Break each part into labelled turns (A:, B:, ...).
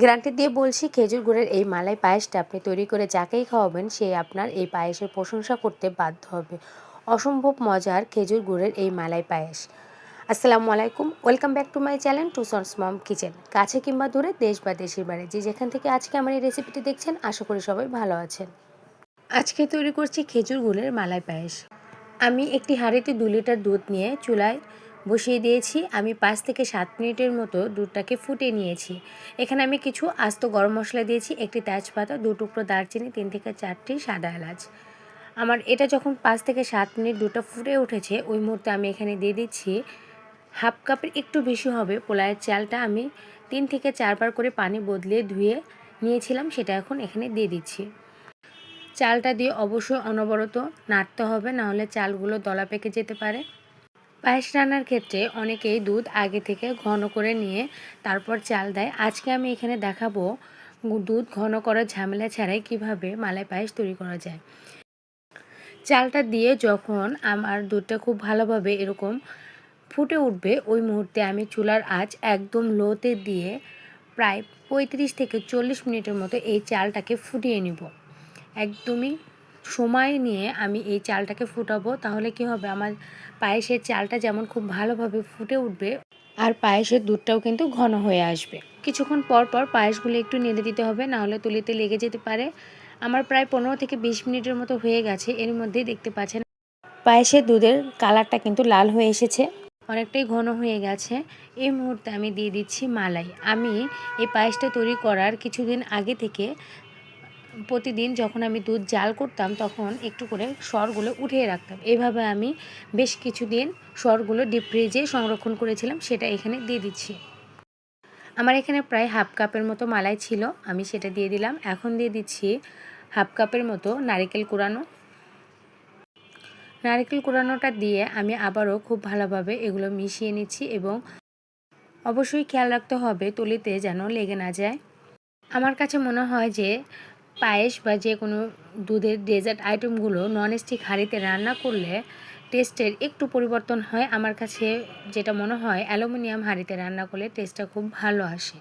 A: Guarantee দিয়ে বলছি, খেজুর গুড়ের এই মালাই পায়েসটা আপনি তৈরি করে যাকেই খাওয়াবেন, সে আপনার এই পায়েসের প্রশংসা করতে বাধ্য হবে। অসম্ভব মজার খেজুর গুড়ের এই মালাই পায়েস। আসসালামু আলাইকুম, welcome back to my channel two sons mom kitchen. কাছে কিংবা দূরে, দেশ বা দেশের বাইরে, যে যেখান থেকে আজকে আমার এই রেসিপিটি দেখছেন, আশা করি সবাই ভালো আছেন। আজকে তৈরি করছি খেজুর গুড়ের মালাই পায়েস। আমি একটি হাঁড়িতে দু লিটার দুধ নিয়ে চুলায় বসিয়ে দিয়েছি। আমি পাঁচ থেকে সাত মিনিটের মতো দুধটাকে ফুটিয়ে নিয়েছি। এখানে আমি কিছু আস্ত গরম মশলা দিয়েছি, একটি তেজপাতা, দু টুকরো দারচিনি, তিন থেকে চারটি সাদা এলাচ। আমার এটা যখন পাঁচ থেকে সাত মিনিট দুধটা ফুটে উঠেছে, ওই মুহূর্তে আমি এখানে দিয়ে দিচ্ছি হাফ কাপের একটু বেশি হবে। পোলায়ের চালটা আমি তিন থেকে চারবার করে পানি বদলে ধুয়ে নিয়েছিলাম, সেটা এখন এখানে দিয়ে দিচ্ছি। চালটা দিয়ে অবশ্যই অনবরত নাড়তে হবে নাহলে চালগুলো দলা পেকে যেতে পারে। পায়েস রান্নার ক্ষেত্রে অনেকেই দুধ আগে থেকে ঘন করে নিয়ে তারপর চাল দেয়। আজকে আমি এখানে দেখাবো দুধ ঘন করার ঝামেলা ছাড়াই কীভাবে মালাই পায়েস তৈরি করা যায়। চালটা দিয়ে যখন আমার দুধটা খুব ভালোভাবে এরকম ফুটে উঠবে, ওই মুহূর্তে আমি চুলার আঁচ একদম লোতে দিয়ে প্রায় পঁয়ত্রিশ থেকে চল্লিশ মিনিটের মতো এই চালটাকে ফুটিয়ে নিব। একদমই সময় নিয়ে আমি এই চালটাকে ফুটাবো, তাহলে কি হবে? আমার পায়েসের চালটা যেমন খুব ভালোভাবে ফুটে উঠবে, আর পায়েসের দুধটাও কিন্তু ঘন হয়ে আসবে। কিছুক্ষণ পর পর পায়েসগুলো একটু নেড়ে দিতে হবে নাহলে তুলিতে লেগে যেতে পারে। আমার প্রায় পনেরো থেকে বিশ মিনিটের মতো হয়ে গেছে, এর মধ্যেই দেখতে পাচ্ছেন। পায়েসের দুধের কালারটা কিন্তু লাল হয়ে এসেছে, অনেকটাই ঘন হয়ে গেছে। এই মুহূর্তে আমি দিয়ে দিচ্ছি মালাই। আমি এই পায়েসটা তৈরি করার কিছুদিন আগে থেকে প্রতিদিন যখন আমি দুধ জাল করতাম, তখন একটু করে সরগুলো উঠিয়ে রাখতাম। এভাবে আমি বেশ কিছুদিন সরগুলো ডিপ ফ্রিজে সংরক্ষণ করেছিলাম, সেটা এখানে দিয়ে দিচ্ছি। আমার এখানে প্রায় হাফ কাপের মতো মালাই ছিল, আমি সেটা দিয়ে দিলাম। এখন দিয়ে দিচ্ছি হাফ কাপের মতো নারিকেল কুড়ানো। নারিকেল কুড়ানোটা দিয়ে আমি আবারও খুব ভালোভাবে এগুলো মিশিয়ে নিচ্ছি এবং অবশ্যই খেয়াল রাখতে হবে, তলিতে যেন লেগে না যায়। আমার কাছে মনে হয় যে পায়েস বা যে কোনো দুধের ডেজার্ট আইটেমগুলো ননস্টিক হাঁড়িতে রান্না করলে টেস্টের একটু পরিবর্তন হয়। আমার কাছে যেটা মনে হয়, অ্যালুমিনিয়াম হাঁড়িতে রান্না করলে টেস্টটা খুব ভালো আসে।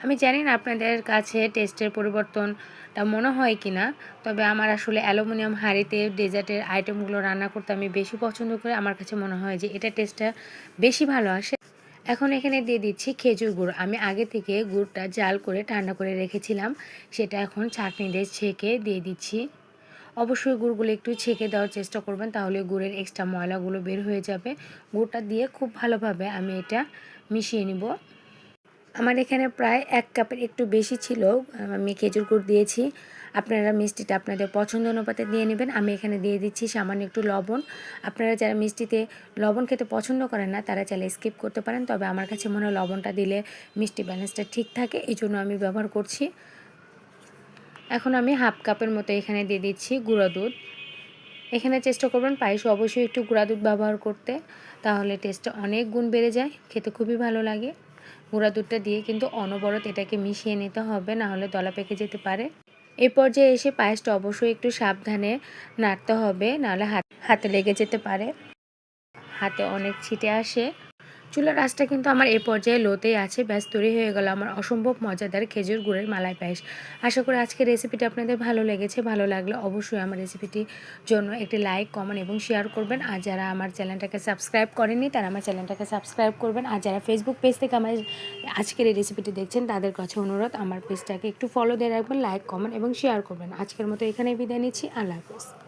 A: আমি জানি না আপনাদের কাছে টেস্টের পরিবর্তনটা মনে হয় কি না তবে আমার আসলে অ্যালুমিনিয়াম হাঁড়িতে ডেজার্টের আইটেমগুলো রান্না করতে আমি বেশি পছন্দ করি। আমার কাছে মনে হয় যে এটা টেস্টটা বেশি ভালো আসে। এখন এখানে দিয়ে দিচ্ছি খেজুর গুড়। আমি আগে থেকে গুড়টা জাল করে ঠান্ডা করে রেখেছিলাম। সেটা এখন চাটনি দিয়ে ছেঁকে দিয়ে দিচ্ছি। অবশ্যই গুড়গুলো একটু ছেঁকে দেওয়ার চেষ্টা করবেন, তাহলে গুড়ের এক্সট্রা ময়লাগুলো বের হয়ে যাবে। গুড়টা দিয়ে খুব ভালোভাবে আমি এটা মিশিয়ে নিব। আমার এখানে প্রায় এক কাপের একটু বেশি ছিল। আমি খেজুর গুড় দিয়েছি। আপনারা মিষ্টিটা আপনাদের পছন্দ অনুপাতে দিয়ে নেবেন। আমি এখানে দিয়ে দিচ্ছি সামান্য একটু লবণ। আপনারা যারা মিষ্টিতে লবণ খেতে পছন্দ করেন না, তারা চাইলে স্কিপ করতে পারেন। তবে আমার কাছে মনে হয় লবণটা দিলে মিষ্টি ব্যালেন্সটা ঠিক থাকে এই জন্য আমি ব্যবহার করছি। এখন আমি হাফ কাপের মতো এখানে দিয়ে দিচ্ছি গুঁড়ো দুধ। এখানে চেষ্টা করবেন পায়েস অবশ্যই একটু গুঁড়া দুধ ব্যবহার করতে, তাহলে টেস্টটা অনেক গুণ বেড়ে যায়, খেতে খুবই ভালো লাগে। গুঁড়া দুধটা দিয়ে কিন্তু অনবরত এটাকে মিশিয়ে নিতে হবে, না হলে দলা পেকে যেতে পারে। এই পর্যায়ে এসে পায়েসটা অবশ্যই একটু সাবধানে নাড়তে হবে, নাহলে হাত হাতে লেগে যেতে পারে। হাতে অনেক ছিটে আসে। চুলার আঁচটা কিন্তু আমার এ পর্যায়ে লোতেই আছে। ব্যাস, তৈরি হয়ে গেল আমার অসম্ভব মজাদার খেজুর গুড়ের মালাই পায়েস। আশা করি আজকের রেসিপিটি আপনাদের ভালো লেগেছে। ভালো লাগলে অবশ্যই আমার রেসিপিটির জন্য একটি লাইক, কমেন্ট এবং শেয়ার করবেন। আর যারা আমার চ্যানেলটাকে সাবস্ক্রাইব করেননি, তারা আমার চ্যানেলটাকে সাবস্ক্রাইব করবেন। আর যারা ফেসবুক পেজ থেকে আমার আজকের এই রেসিপিটি দেখছেন, তাদের কাছে অনুরোধ, আমার পেজটাকে একটু ফলো দিয়ে রাখবেন লাইক কমেন্ট এবং শেয়ার করবেন। আজকের মতো এখানেই বিদায় নিচ্ছি। আল্লাহ হাফেজ।